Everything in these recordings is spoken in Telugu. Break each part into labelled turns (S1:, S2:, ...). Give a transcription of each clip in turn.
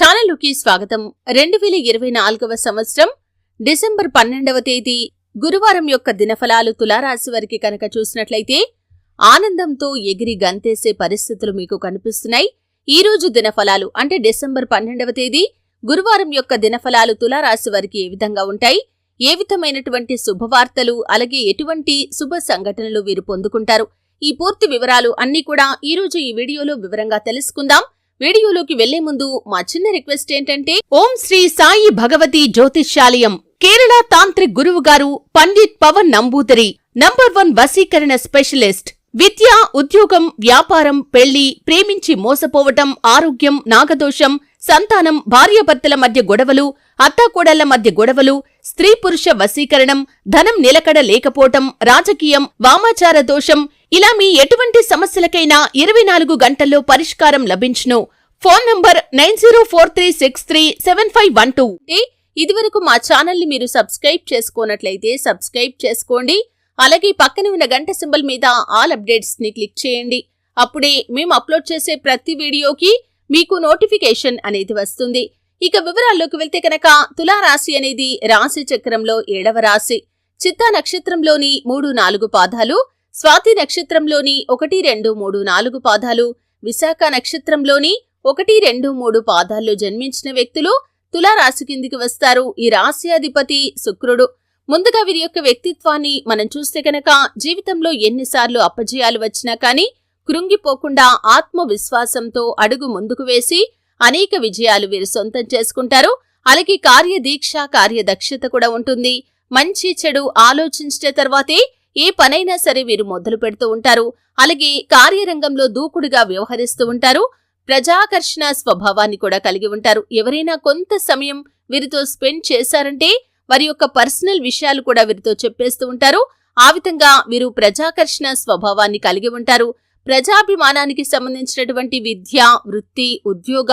S1: ఛానల్లోకి స్వాగతం. రెండు వేల ఇరవై నాలుగవ సంవత్సరం డిసెంబర్ పన్నెండవ తేదీ గురువారం యొక్క దినఫలాలు తులారాశి వారికి కనుక చూసినట్లయితే ఆనందంతో ఎగిరి గంతేసే పరిస్థితులు మీకు కనిపిస్తున్నాయి. ఈ రోజు దినఫలాలు అంటే డిసెంబర్ పన్నెండవ తేదీ గురువారం యొక్క దినఫలాలు తులారాశి వారికి ఏ విధంగా ఉంటాయి? ఏ విధమైనటువంటి శుభవార్తలు అలాగే ఎటువంటి శుభ సంఘటనలు వీరు పొందుకుంటారు? ఈ పూర్తి వివరాలు అన్ని కూడా ఈ రోజు ఈ వీడియోలో వివరంగా తెలుసుకుందాం. వీడియోలోకి వెళ్ళే ముందు మా చిన్న రిక్వెస్ట్ ఏంటంటే ఓం శ్రీ సాయి భగవతి జ్యోతిష్యాలయం కేరళ తాంత్రిక్ గురువు గారు పండిత్ పవన్ నంబూదరి నంబర్ వన్ వశీకరణ స్పెషలిస్ట్ విద్య ఉద్యోగం వ్యాపారం పెళ్ళి ప్రేమించి మోసపోవటం ఆరోగ్యం నాగదోషం సంతానం భార్యాభర్తల మధ్య గొడవలు అత్తాకోడళ్ళ మధ్య గొడవలు స్త్రీ పురుష వశీకరణం ధనం నిలకడ లేకపోవటం రాజకీయం వామాచార దోషం ఇలా మీ ఎటువంటి సమస్యలకైనా ఇరవై నాలుగు గంటల్లో పరిష్కారం లభించును. Phone number nine zero four three six three seven five one two. ఇదివరకు మా ఛానల్ని మీరు సబ్స్క్రైబ్ చేసుకోనట్లయితే సబ్స్క్రైబ్ చేసుకోండి. అలాగే పక్కన ఉన్న గంట సింబల్ మీద ఆల్ అప్డేట్స్ని క్లిక్ చేయండి. అప్పుడే మేము అప్లోడ్ చేసే ప్రతి వీడియోకి మీకు నోటిఫికేషన్ అనేది వస్తుంది. ఇక వివరాల్లోకి వెళ్తే కనుక తులారాశి అనేది రాశి చక్రంలో ఏడవ రాశి. చిత్తా నక్షత్రంలోని మూడు నాలుగు పాదాలు స్వాతి నక్షత్రంలోని ఒకటి రెండు మూడు నాలుగు పాదాలు విశాఖ నక్షత్రంలోని ఒకటి రెండు మూడు పాదాల్లో జన్మించిన వ్యక్తులు తులారాశి కిందికి వస్తారు. ఈ రాశ్యాధిపతి శుక్రుడు. ముందుగా వీరి యొక్క వ్యక్తిత్వాన్ని మనం చూస్తే కనుక జీవితంలో ఎన్నిసార్లు అపజయాలు వచ్చినా కానీ కృంగిపోకుండా ఆత్మవిశ్వాసంతో అడుగు ముందుకు వేసి అనేక విజయాలు వీరు సొంతం చేసుకుంటారు. అలాగే కార్యదీక్ష కార్యదక్షత కూడా ఉంటుంది. మంచి చెడు ఆలోచించిన తర్వాతే ఏ పనైనా సరే వీరు మొదలు పెడుతూ ఉంటారు. అలాగే కార్యరంగంలో దూకుడుగా వ్యవహరిస్తూ ఉంటారు. ప్రజాకర్షణ స్వభావాన్ని కూడా కలిగి ఉంటారు. ఎవరైనా కొంత సమయం వీరితో స్పెండ్ చేశారంటే వారి యొక్క పర్సనల్ విషయాలు కూడా వీరితో చెప్పేస్తూ ఉంటారు. ఆ విధంగా వీరు ప్రజాకర్షణ స్వభావాన్ని కలిగి ఉంటారు. ప్రజాభిమానానికి సంబంధించినటువంటి విద్య వృత్తి ఉద్యోగ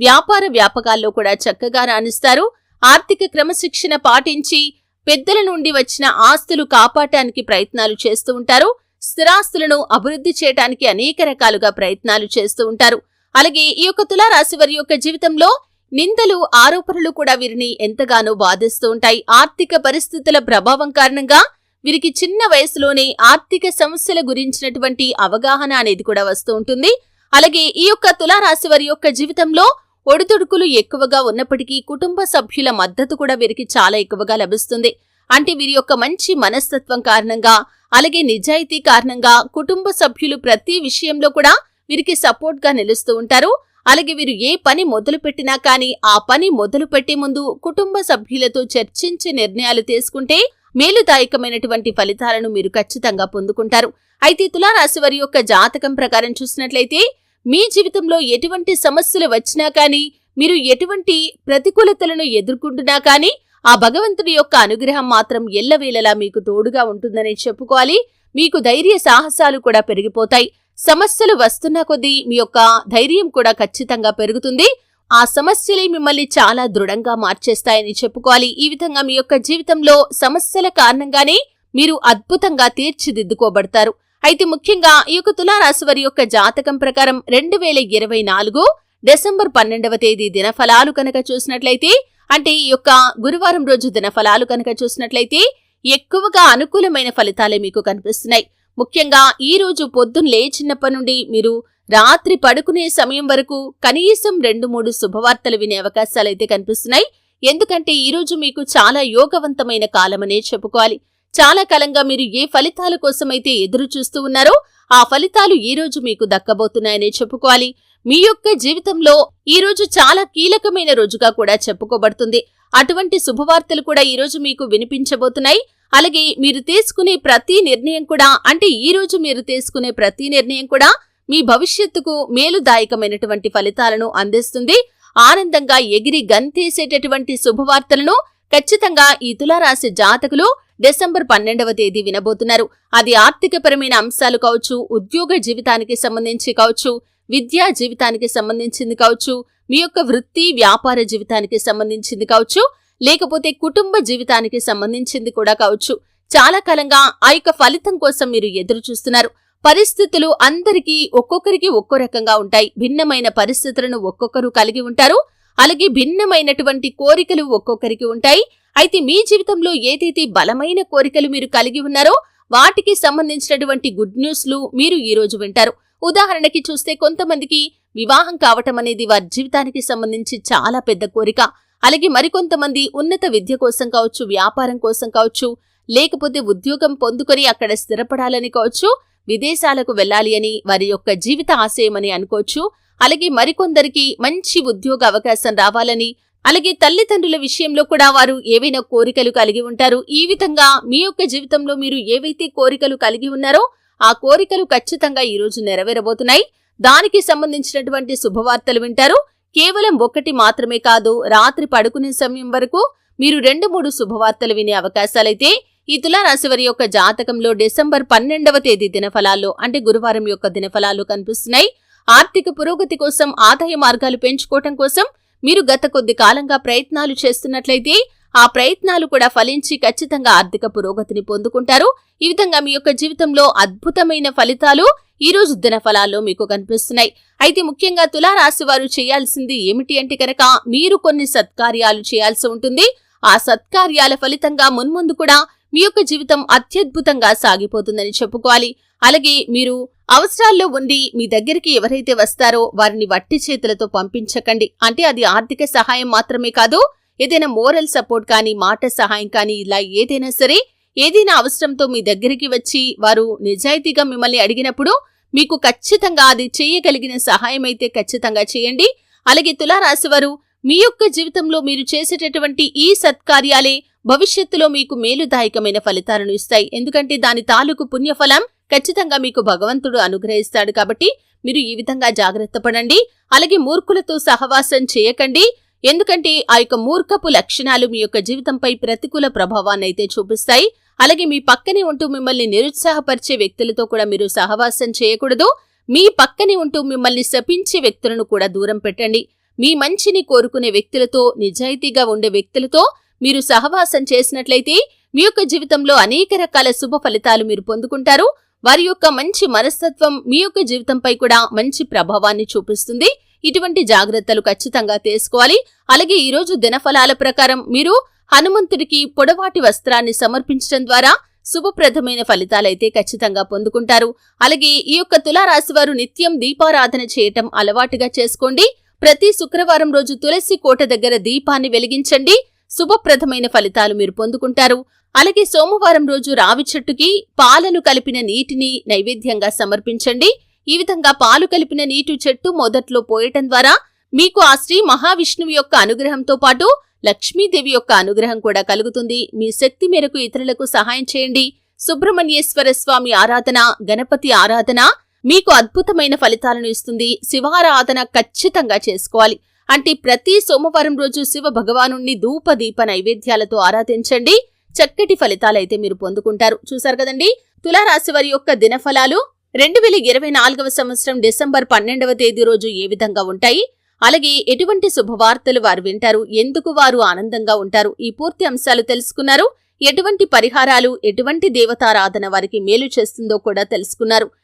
S1: వ్యాపార వ్యాపకాల్లో కూడా చక్కగా రాణిస్తారు. ఆర్థిక క్రమశిక్షణ పాటించి పెద్దల నుండి వచ్చిన ఆస్తులు కాపాడటానికి ప్రయత్నాలు చేస్తూ ఉంటారు. స్థిరాస్తులను అభివృద్ధి చేయడానికి అనేక రకాలుగా ప్రయత్నాలు చేస్తూ ఉంటారు. అలాగే ఈ యొక్క తులారాశి వారి యొక్క జీవితంలో నిందలు ఆరోపణలు కూడా వీరిని ఎంతగానో బాధిస్తూ ఉంటాయి. ఆర్థిక పరిస్థితుల ప్రభావం కారణంగా వీరికి చిన్న వయసులోనే ఆర్థిక సమస్యల గురించినటువంటి అవగాహన అనేది కూడా వస్తూ ఉంటుంది. అలాగే ఈ యొక్క తులారాశి వారి యొక్క జీవితంలో ఒడిదుడుకులు ఎక్కువగా ఉన్నప్పటికీ కుటుంబ సభ్యుల మద్దతు కూడా వీరికి చాలా ఎక్కువగా లభిస్తుంది. అంటే వీరి యొక్క మంచి మనస్తత్వం కారణంగా అలాగే నిజాయితీ కారణంగా కుటుంబ సభ్యులు ప్రతి విషయంలో కూడా వీరికి సపోర్ట్గా నిలుస్తూ ఉంటారు. అలాగే వీరు ఏ పని మొదలు పెట్టినా కానీ ఆ పని మొదలు పెట్టే ముందు కుటుంబ సభ్యులతో చర్చించి నిర్ణయాలు తీసుకుంటే మేలుదాయకమైనటువంటి ఫలితాలను మీరు ఖచ్చితంగా పొందుకుంటారు. అయితే తులారాశి వారి యొక్క జాతకం ప్రకారం చూసినట్లయితే మీ జీవితంలో ఎటువంటి సమస్యలు వచ్చినా కానీ మీరు ఎటువంటి ప్రతికూలతలను ఎదుర్కొంటున్నా కానీ ఆ భగవంతుడి యొక్క అనుగ్రహం మాత్రం ఎల్లవేళలా మీకు తోడుగా ఉంటుందని చెప్పుకోవాలి. మీకు ధైర్య సాహసాలు కూడా పెరిగిపోతాయి. సమస్యలు వస్తున్న కొద్దీ మీ యొక్క ధైర్యం కూడా ఖచ్చితంగా పెరుగుతుంది. ఆ సమస్యలే మిమ్మల్ని చాలా దృఢంగా మార్చేస్తాయని చెప్పుకోవాలి. ఈ విధంగా మీ యొక్క జీవితంలో సమస్యల కారణంగానే మీరు అద్భుతంగా తీర్చిదిద్దుకోబడతారు. అయితే ముఖ్యంగా ఈ యొక్క తులారాశి వారి యొక్క జాతకం ప్రకారం రెండు వేల ఇరవై నాలుగు డిసెంబర్ పన్నెండవ తేదీ దినఫలాలు కనుక చూసినట్లయితే అంటే ఈ యొక్క గురువారం రోజు దినఫలాలు కనుక చూసినట్లయితే ఎక్కువగా అనుకూలమైన ఫలితాలే మీకు కనిపిస్తున్నాయి. ముఖ్యంగా ఈ రోజు పొద్దున్న లేచినప్పటి నుండి మీరు రాత్రి పడుకునే సమయం వరకు కనీసం రెండు మూడు శుభవార్తలు వినే అవకాశాలైతే కనిపిస్తున్నాయి. ఎందుకంటే ఈ రోజు మీకు చాలా యోగవంతమైన కాలమనే చెప్పుకోవాలి. చాలా కాలంగా మీరు ఏ ఫలితాల కోసమైతే ఎదురు చూస్తూ ఉన్నారో ఆ ఫలితాలు ఈ రోజు మీకు దక్కబోతున్నాయనే చెప్పుకోవాలి. మీ యొక్క జీవితంలో ఈ రోజు చాలా కీలకమైన రోజుగా కూడా చెప్పుకోబడుతుంది. అటువంటి శుభవార్తలు కూడా ఈ రోజు మీకు వినిపించబోతున్నాయి. అలాగే మీరు తీసుకునే ప్రతి నిర్ణయం కూడా అంటే ఈ రోజు మీరు తీసుకునే ప్రతి నిర్ణయం కూడా మీ భవిష్యత్తుకు మేలుదాయకమైనటువంటి ఫలితాలను అందిస్తుంది. ఆనందంగా ఎగిరి గంతేసేటటువంటి శుభవార్తలను ఖచ్చితంగా ఈ తులారాశి జాతకులు డిసెంబర్ పన్నెండవ తేదీ వినబోతున్నారు. అది ఆర్థికపరమైన అంశాలు కావచ్చు ఉద్యోగ జీవితానికి సంబంధించి కావచ్చు విద్యా జీవితానికి సంబంధించింది కావచ్చు మీ యొక్క వృత్తి వ్యాపార జీవితానికి సంబంధించింది కావచ్చు లేకపోతే కుటుంబ జీవితానికి సంబంధించింది కూడా కావచ్చు. చాలా కాలంగా ఆ యొక్క ఫలితం కోసం మీరు ఎదురు చూస్తున్నారు పరిస్థితులు అందరికీ ఒక్కొక్కరికి ఒక్కో రకంగా ఉంటాయి. భిన్నమైన పరిస్థితులను ఒక్కొక్కరు కలిగి ఉంటారు. అలాగే భిన్నమైనటువంటి కోరికలు ఒక్కొక్కరికి ఉంటాయి. అయితే మీ జీవితంలో ఏదైతే బలమైన కోరికలు మీరు కలిగి ఉన్నారో వాటికి సంబంధించినటువంటి గుడ్ న్యూస్లు మీరు ఈ రోజు వింటారు. ఉదాహరణకి చూస్తే కొంతమందికి వివాహం కావటం అనేది వారి జీవితానికి సంబంధించి చాలా పెద్ద కోరిక. అలాగే మరికొంతమంది ఉన్నత విద్య కోసం కావచ్చు వ్యాపారం కోసం కావచ్చు లేకపోతే ఉద్యోగం పొందుకొని అక్కడ స్థిరపడాలని కావచ్చు విదేశాలకు వెళ్ళాలి అని వారి యొక్క జీవిత ఆశయమని అనుకోవచ్చు. అలాగే మరికొందరికి మంచి ఉద్యోగ అవకాశం రావాలని అలాగే తల్లిదండ్రుల విషయంలో కూడా వారు ఏవైనా కోరికలు కలిగి ఉంటారు. ఈ విధంగా మీ యొక్క జీవితంలో మీరు ఏవైతే కోరికలు కలిగి ఉన్నారో ఆ కోరికలు ఖచ్చితంగా ఈ రోజు నెరవేరబోతున్నాయి. దానికి సంబంధించినటువంటి శుభవార్తలు వింటారు. కేవలం ఒకటి మాత్రమే కాదు రాత్రి పడుకునే సమయం వరకు మీరు రెండు మూడు శుభవార్తలు వినే అవకాశాలైతే ఈ తులారాశి వారి యొక్క జాతకంలో డిసెంబర్ పన్నెండవ తేదీ దినఫలాల్లో అంటే గురువారం యొక్క దినఫలాలు కనిపిస్తున్నాయి. ఆర్థిక పురోగతి కోసం ఆదాయ మార్గాలు పెంచుకోవటం కోసం మీరు గత కొద్ది కాలంగా ప్రయత్నాలు చేస్తున్నట్లయితే ఆ ప్రయత్నాలు కూడా ఫలించి ఖచ్చితంగా ఆర్థిక పురోగతిని పొందుకుంటారు. ఈ విధంగా మీ యొక్క జీవితంలో అద్భుతమైన ఫలితాలు ఈ రోజు దినఫలాల్లో మీకు కనిపిస్తున్నాయి. అయితే ముఖ్యంగా తులారాశి వారు చేయాల్సింది ఏమిటి అంటే కనుక మీరు కొన్ని సత్కార్యాలు చేయాల్సి ఉంటుంది. ఆ సత్కార్యాల ఫలితంగా మున్ముందు కూడా మీ యొక్క జీవితం అత్యద్భుతంగా సాగిపోతుందని చెప్పుకోవాలి. అలాగే మీరు అవసరాల్లో ఉండి మీ దగ్గరికి ఎవరైతే వస్తారో వారిని వట్టి చేతులతో పంపించకండి. అంటే అది ఆర్థిక సహాయం మాత్రమే కాదు ఏదైనా మోరల్ సపోర్ట్ కానీ మాట సహాయం కానీ ఇలా ఏదైనా సరే ఏదైనా అవసరంతో మీ దగ్గరికి వచ్చి వారు నిజాయితీగా మిమ్మల్ని అడిగినప్పుడు మీకు ఖచ్చితంగా అది చేయగలిగిన సహాయం అయితే ఖచ్చితంగా చేయండి. అలాగే తులారాశి వారు మీ యొక్క జీవితంలో మీరు చేసేటటువంటి ఈ సత్కార్యాలే భవిష్యత్తులో మీకు మేలుదాయకమైన ఫలితాలను ఇస్తాయి. ఎందుకంటే దాని తాలూకు పుణ్యఫలం ఖచ్చితంగా మీకు భగవంతుడు అనుగ్రహిస్తాడు కాబట్టి మీరు ఈ విధంగా జాగ్రత్త పడండి. అలాగే మూర్ఖులతో సహవాసం చేయకండి. ఎందుకంటే ఆ యొక్క మూర్ఖపు లక్షణాలు మీ యొక్క జీవితంపై ప్రతికూల ప్రభావాన్ని అయితే చూపిస్తాయి. అలాగే మీ పక్కనే ఉంటూ మిమ్మల్ని నిరుత్సాహపరిచే వ్యక్తులతో కూడా మీరు సహవాసం చేయకూడదు. మీ పక్కనే ఉంటూ మిమ్మల్ని శపించే వ్యక్తులను కూడా దూరం పెట్టండి. మీ మంచిని కోరుకునే వ్యక్తులతో నిజాయితీగా ఉండే వ్యక్తులతో మీరు సహవాసం చేసినట్లయితే మీ యొక్క జీవితంలో అనేక రకాల శుభ ఫలితాలు మీరు పొందుకుంటారు. వారి యొక్క మంచి మనస్తత్వం మీ యొక్క జీవితంపై కూడా మంచి ప్రభావాన్ని చూపిస్తుంది. ఇటువంటి జాగ్రత్తలు ఖచ్చితంగా తీసుకోవాలి. అలాగే ఈరోజు దినఫలాల ప్రకారం మీరు హనుమంతుడికి పొడవాటి వస్త్రాన్ని సమర్పించడం ద్వారా శుభప్రదమైన ఫలితాలైతే ఖచ్చితంగా పొందుకుంటారు. అలాగే ఈ యొక్క తులారాశి వారు నిత్యం దీపారాధన చేయటం అలవాటుగా చేసుకోండి. ప్రతి శుక్రవారం రోజు తులసి కోట దగ్గర దీపాన్ని వెలిగించండి. శుభప్రదమైన ఫలితాలు మీరు పొందుకుంటారు. అలాగే సోమవారం రోజు రావి చెట్టుకి పాలను కలిపిన నీటిని నైవేద్యంగా సమర్పించండి. ఈ విధంగా పాలు కలిపిన నీటి చెట్టు మొదట్లో పోయటం ద్వారా మీకు ఆ శ్రీ మహావిష్ణువు యొక్క అనుగ్రహంతో పాటు లక్ష్మీదేవి యొక్క అనుగ్రహం కూడా కలుగుతుంది. మీ శక్తి మేరకు ఇతరులకు సహాయం చేయండి. సుబ్రహ్మణ్యేశ్వర స్వామి ఆరాధన గణపతి ఆరాధన మీకు అద్భుతమైన ఫలితాలను ఇస్తుంది. శివారాధన ఖచ్చితంగా చేసుకోవాలి. అంటే ప్రతి సోమవారం రోజు శివ భగవాను ధూప దీప నైవేద్యాలతో ఆరాధించండి. చక్కటి ఫలితాలైతే మీరు పొందుకుంటారు. చూసారు కదండి? తులారాశి వారి యొక్క దినఫలాలు రెండు వేల ఇరవై నాలుగవ సంవత్సరం డిసెంబర్ పన్నెండవ తేదీ రోజు ఏ విధంగా ఉంటాయి? అలాగే ఎటువంటి శుభవార్తలు వారు వింటారు? ఎందుకు వారు ఆనందంగా ఉంటారు? ఈ పూర్తి అంశాలు తెలుసుకున్నారు. ఎటువంటి పరిహారాలు ఎటువంటి దేవతారాధన వారికి మేలు చేస్తుందో కూడా తెలుసుకున్నారు.